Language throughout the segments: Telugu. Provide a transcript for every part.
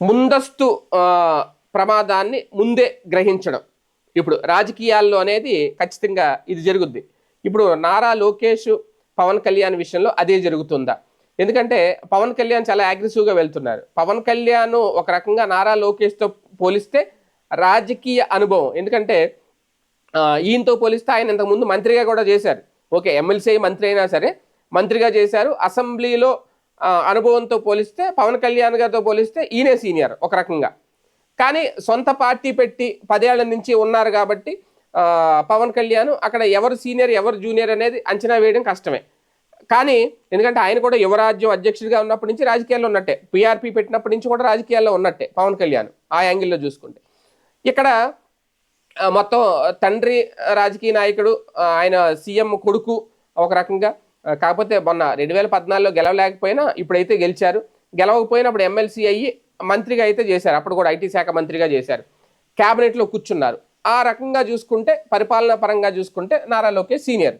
ముందస్తు ప్రమాదాన్ని ముందే గ్రహించడం. ఇప్పుడు రాజకీయాల్లో అనేది ఖచ్చితంగా ఇది జరుగుద్ది. ఇప్పుడు నారా లోకేష్ పవన్ కళ్యాణ్ విషయంలో అదే జరుగుతుందా? ఎందుకంటే పవన్ కళ్యాణ్ చాలా అగ్రెసివ్గా వెళ్తున్నారు. పవన్ కళ్యాణ్ ఒక రకంగా నారా లోకేష్తో పోలిస్తే రాజకీయ అనుభవం. ఎందుకంటే ఈయనతో పోలిస్తే ఆయన ఇంతకుముందు మంత్రిగా కూడా చేశారు. ఓకే ఎమ్మెల్సీ మంత్రి అయినా సరే మంత్రిగా చేశారు. అసెంబ్లీలో అనుభవంతో పోలిస్తే పవన్ కళ్యాణ్ గారితో పోలిస్తే ఈయనే సీనియర్ ఒక రకంగా. కానీ సొంత పార్టీ పెట్టి పదేళ్ళ నుంచి ఉన్నారు కాబట్టి పవన్ కళ్యాణ్ అక్కడ ఎవరు సీనియర్ ఎవరు జూనియర్ అనేది అంచనా వేయడం కష్టమే. కానీ ఎందుకంటే ఆయన కూడా యువరాజ్యం అధ్యక్షుడిగా ఉన్నప్పటి నుంచి రాజకీయాల్లో ఉన్నట్టే. పీఆర్పీ పెట్టినప్పటి నుంచి కూడా రాజకీయాల్లో ఉన్నట్టే పవన్ కళ్యాణ్ ఆ యాంగిల్లో చూసుకుంటే. ఇక్కడ మొత్తం తండ్రి రాజకీయ నాయకుడు ఆయన సీఎం కొడుకు ఒక రకంగా కాకపోతే మొన్న రెండు వేల పద్నాలుగులో గెలవలేకపోయినా ఇప్పుడైతే గెలిచారు. గెలవకపోయినా అప్పుడు ఎమ్మెల్సీ అయ్యి మంత్రిగా అయితే చేశారు. అప్పుడు కూడా ఐటీ శాఖ మంత్రిగా చేశారు. క్యాబినెట్లో కూర్చున్నారు. ఆ రకంగా చూసుకుంటే పరిపాలన పరంగా చూసుకుంటే నారా లోకేష్ సీనియర్.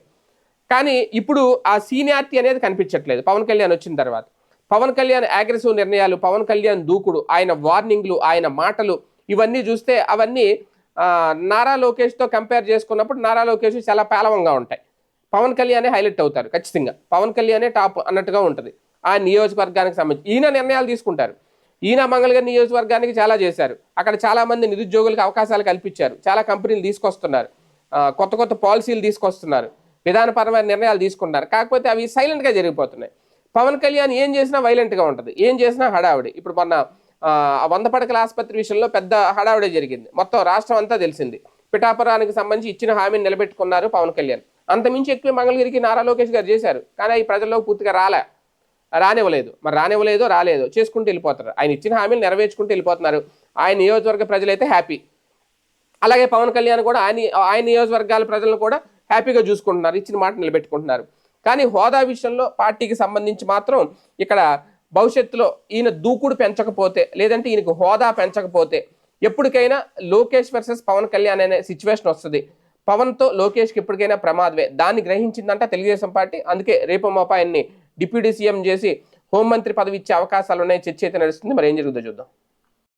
కానీ ఇప్పుడు ఆ సీనియారిటీ అనేది కనిపించట్లేదు. పవన్ కళ్యాణ్ వచ్చిన తర్వాత. పవన్ కళ్యాణ్ అగ్రెసివ్ నిర్ణయాలు పవన్ కళ్యాణ్ దూకుడు ఆయన వార్నింగ్లు ఆయన మాటలు ఇవన్నీ చూస్తే అవన్నీ నారా లోకేష్తో కంపేర్ చేసుకున్నప్పుడు నారా లోకేష్ చాలా పేలవంగా ఉంటాయి. పవన్ కళ్యాణే హైలైట్ అవుతారు ఖచ్చితంగా. పవన్ కళ్యాణే టాప్ అన్నట్టుగా ఉంటుంది. ఆ నియోజకవర్గానికి సంబంధించి ఈయన నిర్ణయాలు తీసుకుంటారు. ఈయన మంగళగిరి నియోజకవర్గానికి చాలా చేశారు. అక్కడ చాలామంది నిరుద్యోగులకు అవకాశాలు కల్పించారు. చాలా కంపెనీలు తీసుకొస్తున్నారు. కొత్త కొత్త పాలసీలు తీసుకొస్తున్నారు. విధానపరమైన నిర్ణయాలు తీసుకుంటున్నారు. కాకపోతే అవి సైలెంట్గా జరిగిపోతున్నాయి. పవన్ కళ్యాణ్ ఏం చేసినా వైలెంట్గా ఉంటుంది. ఏం చేసినా హడావిడి. ఇప్పుడు మొన్న వంద పడకల ఆసుపత్రి విషయంలో పెద్ద హడావిడే జరిగింది. మొత్తం రాష్ట్రం అంతా తెలిసింది. పిఠాపురానికి సంబంధించి ఇచ్చిన హామీని నిలబెట్టుకున్నారు పవన్ కళ్యాణ్. అంతమించి ఎక్కువ మంగళగిరికి నారా లోకేష్ గారు చేశారు. కానీ ఈ ప్రజల్లో పూర్తిగా రాలే. రానివ్వలేదు. మరి రానివ్వలేదో రాలేదు చేసుకుంటూ వెళ్ళిపోతారు. ఆయన ఇచ్చిన హామీలు నెరవేర్చుకుంటూ వెళ్ళిపోతున్నారు. ఆయన నియోజకవర్గ ప్రజలైతే హ్యాపీ అలాగే పవన్ కళ్యాణ్ కూడా ఆయన ఆయన నియోజకవర్గాల ప్రజలను కూడా హ్యాపీగా చూసుకుంటున్నారు. ఇచ్చిన మాట నిలబెట్టుకుంటున్నారు. కానీ హోదా విషయంలో పార్టీకి సంబంధించి మాత్రం ఇక్కడ భవిష్యత్తులో ఈయన దూకుడు పెంచకపోతే లేదంటే ఈయనకు హోదా పెంచకపోతే ఎప్పటికైనా లోకేష్ వర్సెస్ పవన్ కళ్యాణ్ అనే సిచ్యువేషన్ వస్తుంది. పవన్తో లోకేష్కి ఎప్పటికైనా ప్రమాదమే. దాన్ని గ్రహించిందంట తెలుగుదేశం పార్టీ. అందుకే రేపు మోపా ఆయన్ని డిప్యూటీ సీఎం చేసి హోంమంత్రి పదవి ఇచ్చే అవకాశాలు ఉన్నాయి చర్చ అయితే నడుస్తుంది. మరి ఏం జరుగుతుందో చూద్దాం.